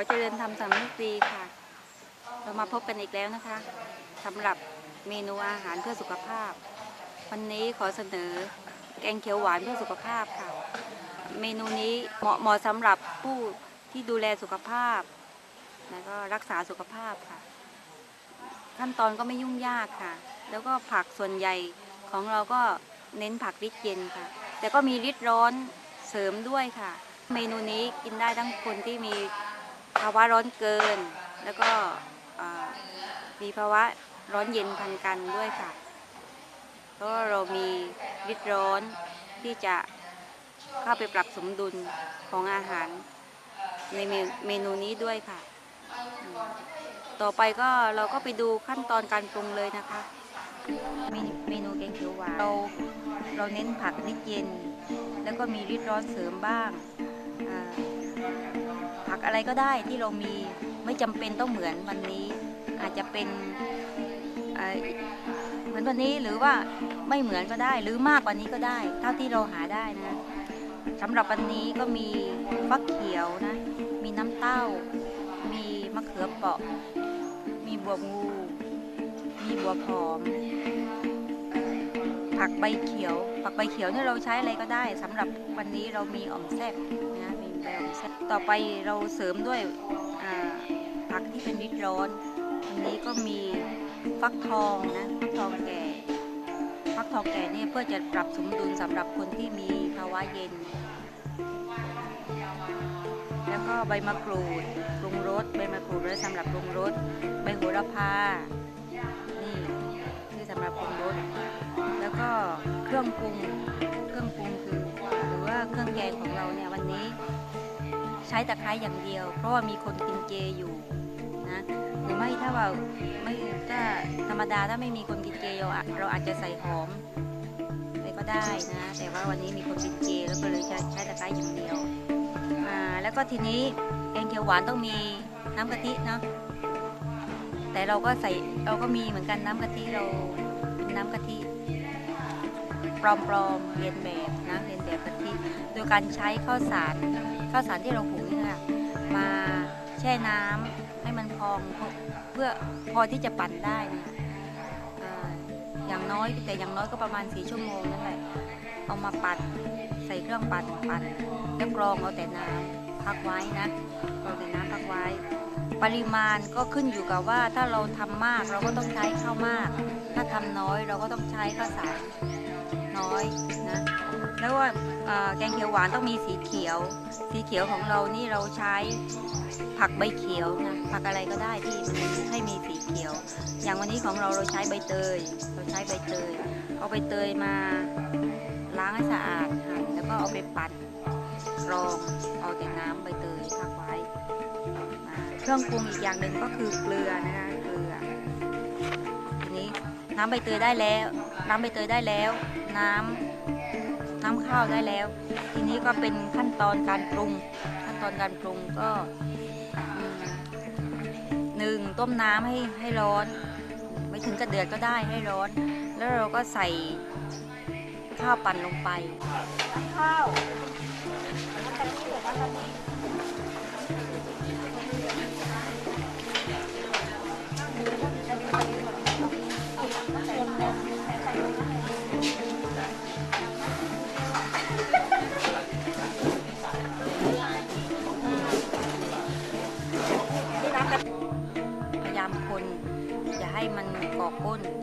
อเจริญธรรมสำนึกดีค่ะ เรามาพบกันอีกแล้วนะคะสำหรับเมนูอาหารเพื่อสุขภาพ วันนี้ขอเสนอแกงเขียวหวานเพื่อสุขภาพค่ะ เมนูนี้เหมาะเหมาะสำหรับผู้ที่ดูแลสุขภาพ แล้วก็รักษาสุขภาพค่ะ ขั้นตอนก็ไม่ยุ่งยากค่ะ แล้วก็ผักส่วนใหญ่ของเราก็เน้นผักริดเย็นค่ะ แต่ก็มีริดร้อนเสริมด้วยค่ะ เมนูนี้กินได้ทั้งคนที่มี ภาวะร้อนเกิน แล้วก็มีภาวะร้อนเย็นพันกันด้วยค่ะ เพราะว่าเรามีริดร้อนที่จะเข้าไปปรับสมดุลของอาหารในเมเมนูนี้ด้วยค่ะ ต่อไปก็เราก็ไปดูขั้นตอนการปรุงเลยนะคะเมนูเมนูแกงเขียวหวานเราเราเน้นผักนิดเย็น แล้วก็มีริดร้อนเสริมบ้างอ่า ผักอะไรก็ได้ที่เรามีไม่จำเป็นต้องเหมือนวันนี้ อาจจะเป็นเหมือนวันนี้หรือว่าไม่เหมือนก็ได้ หรือมากกว่านี้ก็ได้ เท่าที่เราหาได้นะสำหรับวันนี้ก็มีฟักเขียวนะ มีน้ำเต้า มีมะเขือเปราะ มีบัวงู มีบัวผอม ผักใบเขียว ผักใบเขียวเนี่ยเราใช้อะไรก็ได้สำหรับวันนี้เรามีอ่อมแซ่บ ต่อไปเราเสริมด้วยผักที่เป็นริดร้อนวันนี้ก็มีฟักทองนะฟักทองแก่ฟักทองแก่เนี่ยเพื่อจะปรับสมดุลสำหรับคนที่มีภาวะเย็น แล้วก็ใบมะกรูดปรุงรสใบมะกรูดไว้สำหรับปรุงรสใบโหระพานี่คือสำหรับปรุงรสแล้วก็เครื่องปรุงเครื่องปรุงคือหรือว่าเครื่องแกงของเราเนี่ยวันนี้ ใช้ตะไคร้อย่างเดียว เพราะว่ามีคนกินเจอยู่นะหรือไม่ถ้าว่าไม่ถ้าธรรมดาถ้าไม่มีคนกินเจเราเราอาจจะใส่หอมอะไรก็ได้นะ แต่ว่าวันนี้มีคนกินเจแล้วก็เลยใช้ใช้ตะไคร้อย่างเดียวอ่าแล้วก็ทีนี้แกงเขียวหวานต้องมีน้ำกะทิเนาะแต่เราก็ใส่เราก็มีเหมือนกันน้ำกะทิเราเป็นน้ำกะทิปลอมๆเรียนแบบนะเรียนแบบกะทิโดยการใช้ข้าวสารข้าวสารที่เราหุง มาแช่น้ำให้มันพองเพื่อพอที่จะปั่นได้นะอ่าอย่างน้อยแต่อย่างน้อยก็ประมาณสี่ชั่วโมงนั่นแหละเอามาปั่นใส่เครื่องปั่นปั่นแล้วกรองเอาแต่น้ำพักไว้นะกรองแต่น้ำพักไว้ ปริมาณก็ขึ้นอยู่กับว่าถ้าเราทำมากเราก็ต้องใช้ข้าวมาก ถ้าทำน้อยเราก็ต้องใช้ข้าวสารน้อยนะ แล้วว่าแกงเขียวหวานต้องมีสีเขียว สีเขียวของเรานี่เราใช้ผักใบเขียวนะผักอะไรก็ได้ที่มันให้มีสีเขียว อย่างวันนี้ของเราเราใช้ใบเตย เราใช้ใบเตย เอาใบเตยมาล้างให้สะอาดหั่นแล้วก็เอาไปปั่นกรองเอาแต่น้ำใบเตยพักไว้เครื่องปรุงอีกอย่างหนึ่งก็คือเกลือนะคะเกลือทีนี้น้ำใบเตยได้แล้ว น้ำใบเตยได้แล้ว น้ำ น้ำข้าวได้แล้ว ทีนี้ก็เป็นขั้นตอนการปรุง ขั้นตอนการปรุงก็หนึ่งต้มน้ำให้ให้ร้อน ไม่ถึงกระเดือดก็ได้ให้ร้อน แล้วเราก็ใส่ข้าวปั่นลงไปข้าวพ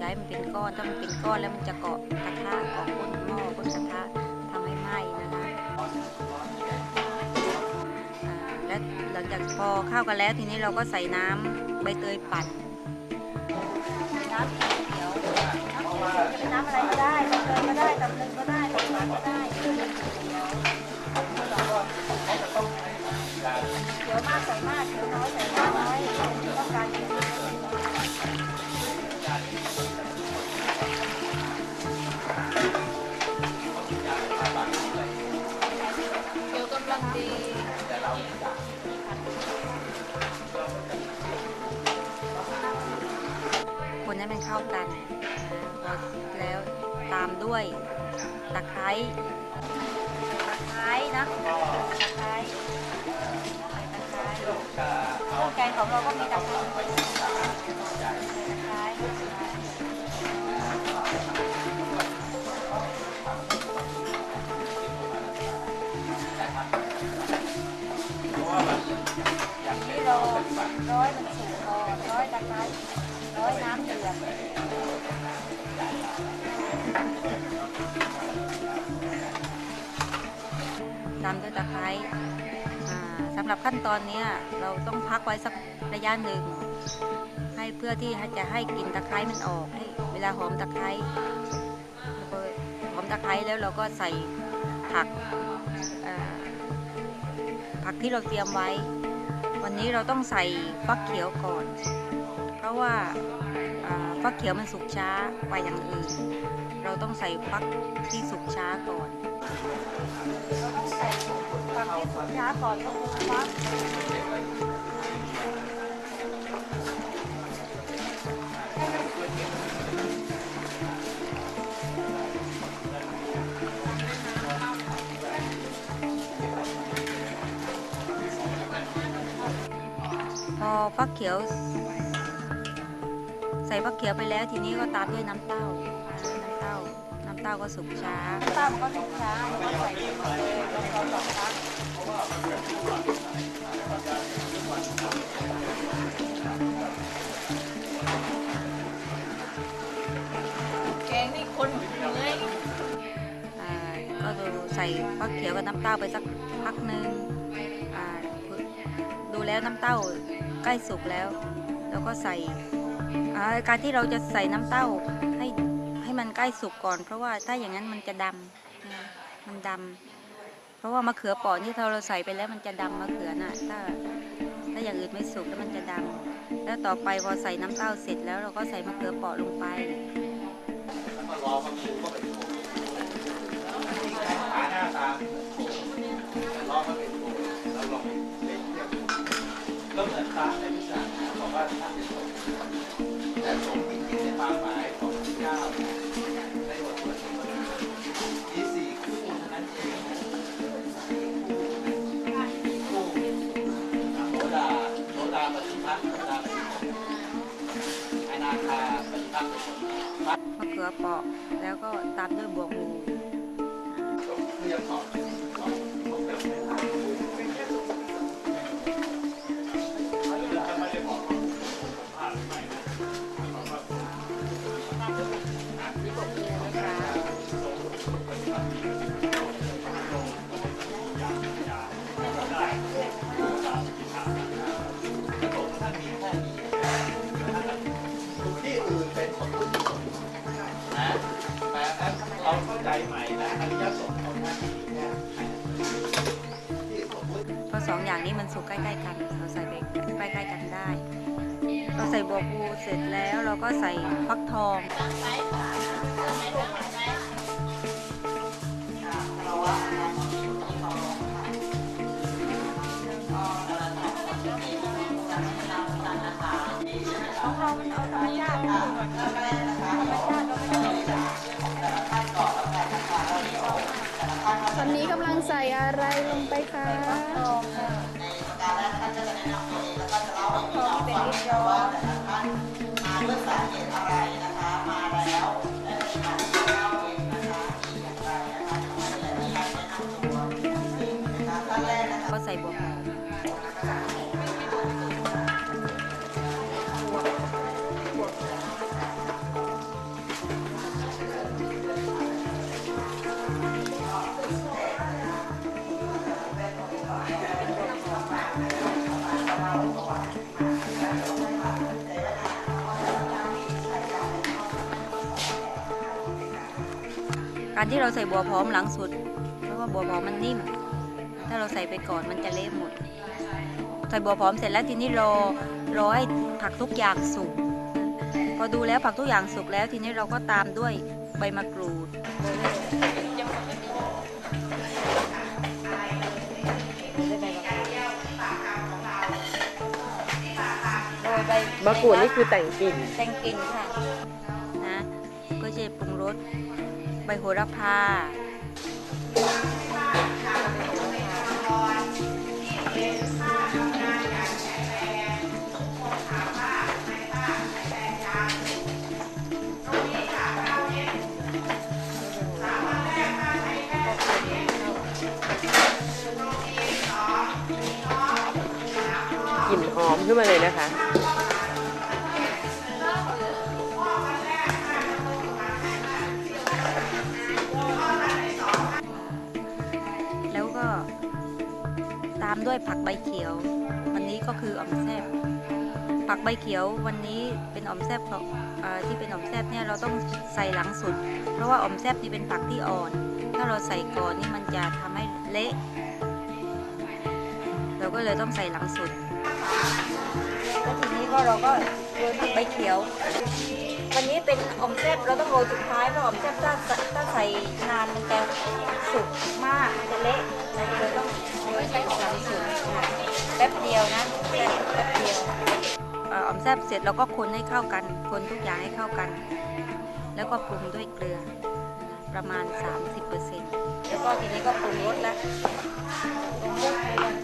ก้มันเป็นก้อนถ้ามันเป็นก้อนแล้วมันจะเกาะกระทะเกาะก้นหม้อก้นกระทะทำให้ไหม้นะคะและหลังจากพอเข้ากันแล้วทีนี้เราก็ใส่น้ำใบเตยปั่นน้ำเขียวน้ำอะไรก็ได้ใบเตยก็ได้ตำลึงก็ได้ตำลึงก็ได้ มันเข้ากันพอแล้วตามด้วยตะไคร้ตะไคร้นะตะไคร้ใส่ตะไคร้เครื่องแกงของเราก็มีตะไคร้ตะไคร้นี่เราร้อยมันสุกพอร้อยตะไคร้ ร้อยน้ำเดือดตามด้วยตะไคร้อ่าสำหรับขั้นตอนนี้เราต้องพักไว้สักระยะหนึ่ง ให้เพื่อที่จะให้กลิ่นตะไคร้มันออกให้เวลาหอมตะไคร้หอมตะไคร้แล้วเราก็ใส่ผักอ่าผักที่เราเตรียมไว้ วันนี้เราต้องใส่ฟักเขียวก่อน ราะว่าอ่าฟักเขียวมันสุกช้ากว่าอย่างอื่น เราต้องใส่ฟักที่สุกช้าก่อนเราต้องใส่ผักที่สุกช้าก่อนก็คือฟักพอฟักเขียวใส่ฟักเขียวไปแล้วทีนี้ก็ตามด้วยน้ำเต้า น้ำเต้า น้ำเต้าก็สุกช้าตามก็สุกช้าเราก็ใส่ไปหมดเลยลงเราสองครั้งแกงนี่คนเลยอ่าก็ดูใส่ฟักเขียวกับน้ำเต้าไปสักพักหนึ่งอ่าดูแล้วน้ำเต้าใกล้สุกแล้ว แล้วก็ใส่อ่า การที่เราจะใส่น้ำเต้าให้ให้มันใกล้สุกก่อน เพราะว่าถ้าอย่างนั้นมันจะดำนะมันดำเพราะว่ามะเขือปอนี่ถ้าเราใส่ไปแล้วมันจะดำมะเขือน่ะถ้าถ้าอย่างอื่นไม่สุกแล้วมันจะดำแล้วต่อไปพอใส่น้ำเต้าเสร็จแล้วเราก็ใส่มะเขือปอลงไปหาหน้าตามลอมาเป็นโบแล้วลองเล่นเทียบก็เหมือนตาในวิชาบอกว่าทำเป็นโบแต่ตรงจริงๆในความหมายของพระเจ้าในบทสวดมีสี่คู่เท่า มะเขือเปาะแล้วก็ตามด้วยบวกห ริยสงฆ์ของท่านเนี่ยที่สมมติเพราะสองอย่างนี้มันสุกใกล้ๆกัน เราใส่ไปใกล้ๆกันได้ เราใส่บัวกหมูเสร็จแล้วเราก็ใส่ฟักทอง ตอนนี้กำลังใส่อะไรลงไปคะในการแรกท่านจะแนะนำตัวเองแล้วก็จะเล่าให้พี่น้องฟังว่า การที่เราใส่บัวพร้อมหลังสุด เพราะว่าบัวพร้อมมันนิ่ม ถ้าเราใส่ไปก่อนมันจะเละหมด ใส่บัวพร้อมเสร็จแล้วทีนี้รอรอให้ผักทุกอย่างสุก พอดูแล้วผักทุกอย่างสุกแล้ว ทีนี้เราก็ตามด้วยใบมะกรูดโดยใบมะกรูดนี่คือแต่งกลิ่น แตงกินค่ะ นะ ก็จะปรุงรส ใบโหระพาหอมขึ้นมาเลยนะคะ ด้วยผักใบเขียว วันนี้ก็คืออ่อมแซบผักใบเขียววันนี้เป็นอ่อมแซบของที่เป็นอ่อมแซบเนี่ยเราต้องใส่หลังสุด เพราะว่าอ่อมแซบนี่เป็นผักที่อ่อน ถ้าเราใส่ก่อนนี่มันจะทำให้เละ เราก็เลยต้องใส่หลังสุดแล้วทีนี้ก็เราก็โรยผักใบเขียว วันนี้เป็นอ่อมแซบเราต้องโรยสุดท้ายเพราะอ่อมแซบถ้าถ้าใส่นานมันจะสุกมากมันจะเละเราก็เลยต้อง โรยใส่หลังสุดค่ะแป๊บเดียวนะแป๊บแป๊บเดียวอออ่อมแซบเสร็จเราก็คนให้เข้ากัน คนทุกอย่างให้เข้ากัน แล้วก็ปรุงด้วยเกลือประมาณ 30%แล้วก็ทีนี้ก็ปรุงรสแล้วปรุงรสไปเลย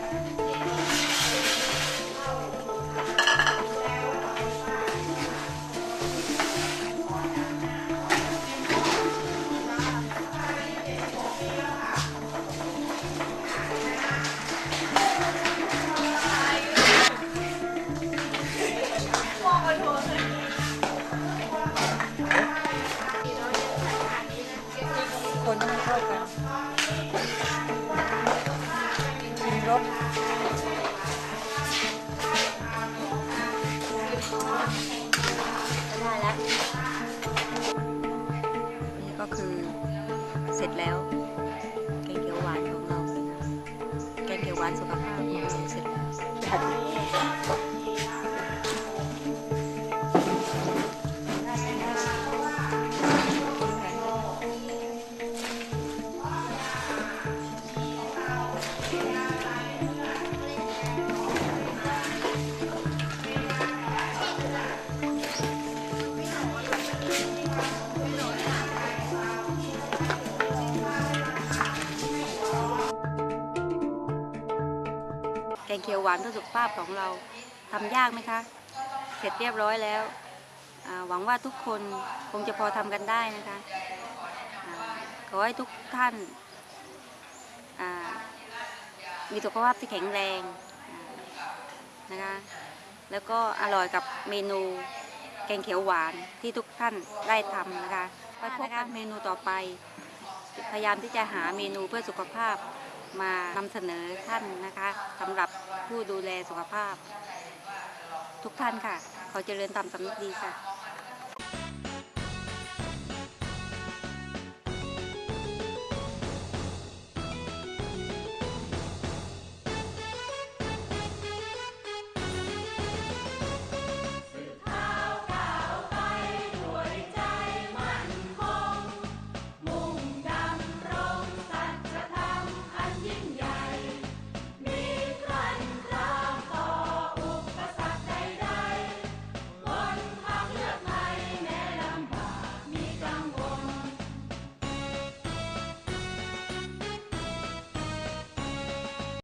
วหวานสุขภาพของเราเสร็จ งเขียวหวานเพื่อสุขภาพของเราทำยากไหมคะ เสร็จเรียบร้อยแล้ว หวังว่าทุกคนคงจะพอทำกันได้นะคะขอให้ทุกท่านามีสุขภาพที่แข็งแรงนะคะ แล้วก็อร่อยกับเมนูแกงเขียวหวานที่ทุกท่านได้ทำนะคะไปพบกันเมนูต่อไป พยายามที่จะหาเมนูเพื่อสุขภาพ มานำเสนอท่านนะคะสำหรับผู้ดูแลสุขภาพ ทุกท่านค่ะ ขอเจริญตามสำนึกดีค่ะ